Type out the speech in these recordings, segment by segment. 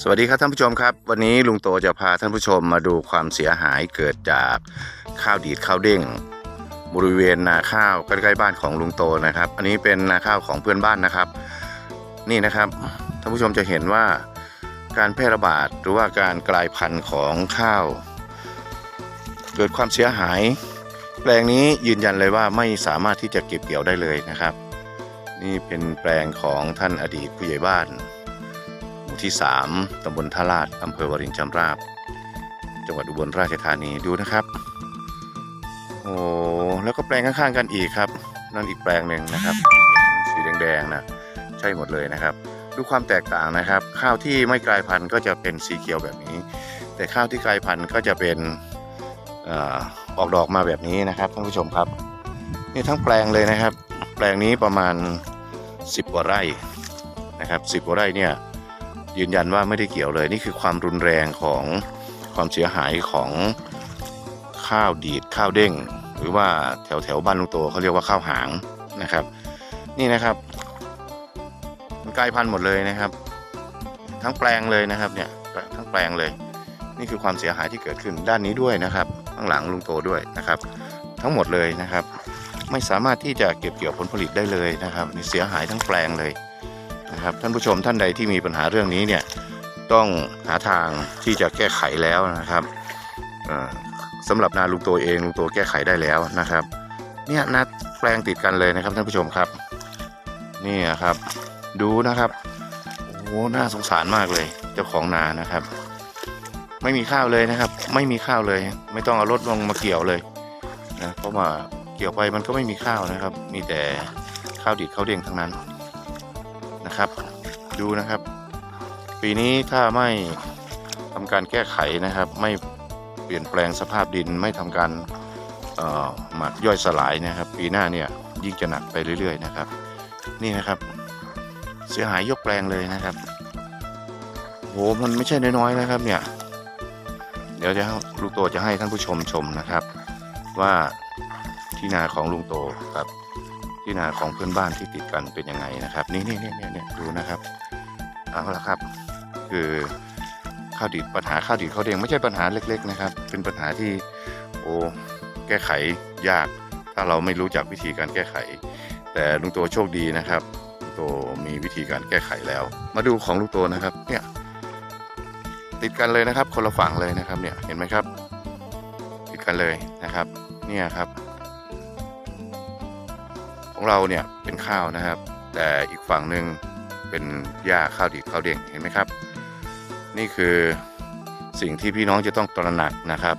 สวัสดีครับท่านผู้ชมครับ วันนี้ลุงโตจะพาท่านผู้ชมมาดูความเสียหายเกิดจากข้าวดีดข้าวเด้งบริเวณนาข้าวใกล้ๆบ้านของลุงโตนะครับ อันนี้เป็นนาข้าวของเพื่อนบ้านนะครับ นี่นะครับท่านผู้ชมจะเห็นว่าการแพร่ระบาดหรือว่าการกลายพันธุ์ของข้าว เกิดความเสียหาย แปลงนี้ยืนยันเลยว่าไม่สามารถที่จะเก็บเกี่ยวได้เลยนะครับ นี่เป็นแปลงของท่านอดีตผู้ใหญ่บ้าน มู่ที่ 3 ตำบลท่าลาดอำเภอวรินชำราบ จังหวัดอุบลราชธานีดูนะครับ โอ้แล้วก็แปลงข้างๆกันอีกครับ นั่นอีกแปลงหนึ่งนะครับ สีแดงๆนะใช่หมดเลยนะครับ ดูความแตกต่างนะครับ ข้าวที่ไม่กลายพันธุ์ก็จะเป็นสีเขียวแบบนี้ แต่ข้าวที่กลายพันธุ์ก็จะเป็นอ่อออกดอกมาแบบนี้นะครับท่านผู้ชมครับ นี่ทั้งแปลงเลยนะครับ แปลงนี้ประมาณ 10กว่าไร่นะครับ10กว่าไร่เนี่ย ยืนยันว่าไม่ได้เกี่ยวเลย นี่คือความรุนแรงของความเสียหายของข้าวดีดข้าวเด้ง หรือว่าแถวแถวบ้านลุงโตเขาเรียกว่าข้าวหางนะครับ นี่นะครับมันกลายพันธุ์หมดเลยนะครับ ทั้งแปลงเลยนะครับเนี่ยทั้งแปลงเลย นี่คือความเสียหายที่เกิดขึ้นด้านนี้ด้วยนะครับข้างหลังลุงโตด้วยนะครับ ทั้งหมดเลยนะครับ ไม่สามารถที่จะเก็บเกี่ยวผลผลิตได้เลยนะครับนี่เสียหายทั้งแปลงเลย นะครับท่านผู้ชมท่านใดที่มีปัญหาเรื่องนี้เนี่ยต้องหาทางที่จะแก้ไขแล้วนะครับเอ่อสำหรับนาลุงโตเองลุงโตแก้ไขได้แล้วนะครับ เนี่ยนัดแปลงติดกันเลยนะครับท่านผู้ชมครับนี่ครับ ดูนะครับโอ้น่าสงสารมากเลยเจ้าของนานะครับ ไม่มีข้าวเลยนะครับ ไม่มีข้าวเลย ไม่ต้องเอารถลงมาเกี่ยวเลยนะเพราะว่าเกี่ยวไปมันก็ไม่มีข้าวนะครับ มีแต่ข้าวดิบข้าวเด้งทั้งนั้น นะครับ ดูนะครับ ปีนี้ถ้าไม่ทำการแก้ไขนะครับ ไม่เปลี่ยนแปลงสภาพดินไม่ทำการหมักย่อยสลายนะครับ ปีหน้าเนี่ยยิ่งจะหนักไปเรื่อย ๆ นะครับ นี่นะครับ เสียหายยกแปลงเลยนะครับโหมันไม่ใช่น้อยๆนะครับเนี่ยเดี๋ยวจะลุงโตจะให้ท่านผู้ชมชมนะครับ ว่าที่นาของลุงโตครับ ที่นาของเพื่อนบ้านที่ติดกันเป็นยังไงนะครับ นี่นี่นี่นี่ดูนะครับเอาละครับ คือข้าวดีดปัญหาข้าวดีดข้าวเด้งไม่ใช่ปัญหาเล็ก ๆ นะครับ เป็นปัญหาที่โอ้แก้ไขยาก ถ้าเราไม่รู้จักวิธีการแก้ไข แต่ลุงโตโชคดีนะครับลุงโตมีวิธีการแก้ไขแล้ว มาดูของลุงโตนะครับ เนี่ยติดกันเลยนะครับ คนละฝั่งเลยนะครับ เนี่ยเห็นไหมครับ ติดกันเลยนะครับ เนี่ยครับ ของเราเนี่ยเป็นข้าวนะครับ แต่อีกฝั่งหนึ่งเป็นหญ้าข้าวดีดข้าวเด้งเห็นไหมครับ นี่คือสิ่งที่พี่น้องจะต้องตระหนักนะครับ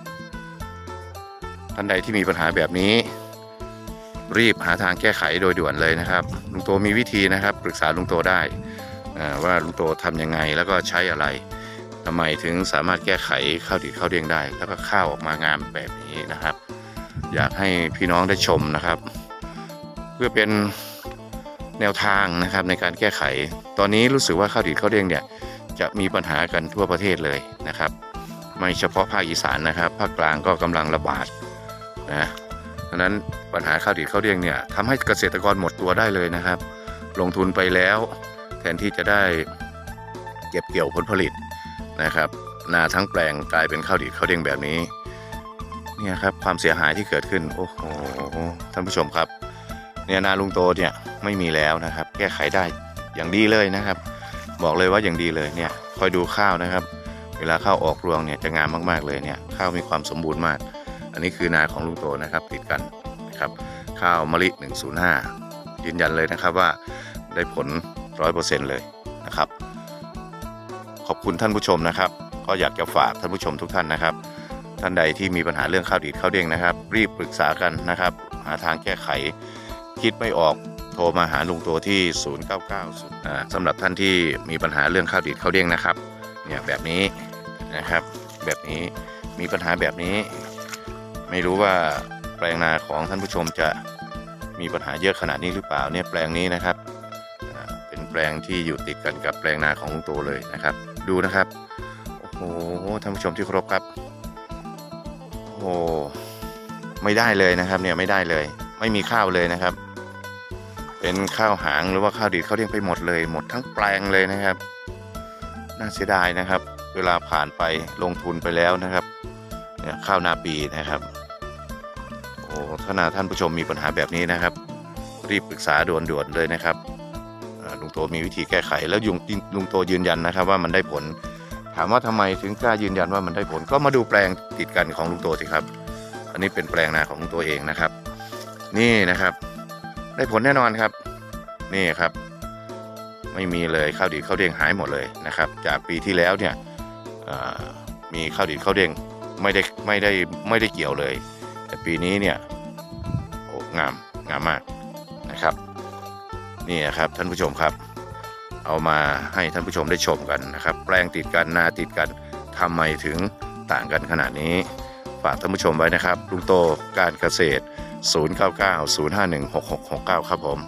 ท่านใดที่มีปัญหาแบบนี้ รีบหาทางแก้ไขโดยด่วนเลยนะครับลุงโตมีวิธีนะครับ ปรึกษาลุงโตได้ว่าลุงโตทำยังไงแล้วก็ใช้อะไรทำไมถึงสามารถแก้ไขข้าวดีดข้าวเด้งได้ แล้วก็ข้าวออกมางามแบบนี้นะครับ อยากให้พี่น้องได้ชมนะครับ เพื่อเป็นแนวทางนะครับในการแก้ไข ตอนนี้รู้สึกว่าข้าวดีดข้าวเด้งเนี่ยจะมีปัญหากันทั่วประเทศเลยนะครับ ไม่เฉพาะภาคอีสานนะครับ ภาคกลางก็กำลังระบาดนะเพราะนั้นปัญหาข้าวดีดข้าวเด้งเนี่ยทำให้เกษตรกรหมดตัวได้เลยนะครับ ลงทุนไปแล้ว แทนที่จะได้เก็บเกี่ยวผลผลิตนะครับนาทั้งแปลงกลายเป็นข้าวดีดข้าวเด้งแบบนี้เนี่ยครับความเสียหายที่เกิดขึ้นโอ้โหท่านผู้ชมครับ เนี่ยนาลุงโตเนี่ยไม่มีแล้วนะครับ แก้ไขได้อย่างดีเลยนะครับ บอกเลยว่าอย่างดีเลยเนี่ยคอยดูข้าวนะครับ เวลาข้าวออกรวงเนี่ยจะงามมากๆเลยเนี่ยข้าวมีความสมบูรณ์มาก อันนี้คือนาของลุงโตนะครับติดกันนะครับข้าวมะลิ 105 ยืนยันเลยนะครับว่าได้ผล 100%เลยนะครับ ขอบคุณท่านผู้ชมนะครับ ก็อยากจะฝากท่านผู้ชมทุกท่านนะครับ ท่านใดที่มีปัญหาเรื่องข้าวดีดข้าวเด้งนะครับ รีบปรึกษากันนะครับ หาทางแก้ไข คิดไม่ออกโทรมาหาลุงตัวที่ 0990อ่าสำหรับท่านที่มีปัญหาเรื่องข้าวดีดข้าวเด้งนะครับเนี่ยแบบนี้นะครับ แบบนี้มีปัญหาแบบนี้ ไม่รู้ว่าแปลงนาของท่านผู้ชมจะมีปัญหาเยอะขนาดนี้หรือเปล่าเนี่ยแปลงนี้นะครับเป็นแปลงที่อยู่ติดกันกับแปลงนาของลุงโตเลยนะครับ ดูนะครับโอ้โหท่านผู้ชมที่เคารพครับโอ้ไม่ได้เลยนะครับเนี่ยไม่ได้เลย ไม่มีข้าวเลยนะครับ เป็นข้าวหางหรือว่าข้าวดีดข้าวเรียงไปหมดเลย หมดทั้งแปลงเลยนะครับ น่าเสียดายนะครับ เวลาผ่านไปลงทุนไปแล้วนะครับเนี่ยข้าวนาปีนะครับโอ้ถ้านาท่านผู้ชมมีปัญหาแบบนี้นะครับ รีบปรึกษาด่วนๆเลยนะครับลุงโตมีวิธีแก้ไขแล้วยุงลุงโตยืนยันนะครับ ว่ามันได้ผล ถามว่าทำไมถึงกล้ายืนยันว่ามันได้ผล ก็มาดูแปลงติดกันของลุงโตสิครับ อันนี้เป็นแปลงนาของลุงโตเองนะครับ นี่นะครับ ได้ผลแน่นอนครับ นี่ครับ ไม่มีเลยข้าวดีดข้าวเด้งหายหมดเลยนะครับ จากปีที่แล้วเนี่ยมีข้าวดีดข้าวเด้งไม่ได้ไม่ได้ไม่ได้เกี่ยวเลย แต่ปีนี้เนี่ยโอ้งามงามมากนะครับ นี่นะครับท่านผู้ชมครับ เอามาให้ท่านผู้ชมได้ชมกันนะครับ แปลงติดกันนาติดกันทำไมถึงต่างกันขนาดนี้ ฝากท่านผู้ชมไว้นะครับลุงโตการเกษตร 0990516669 ครับผม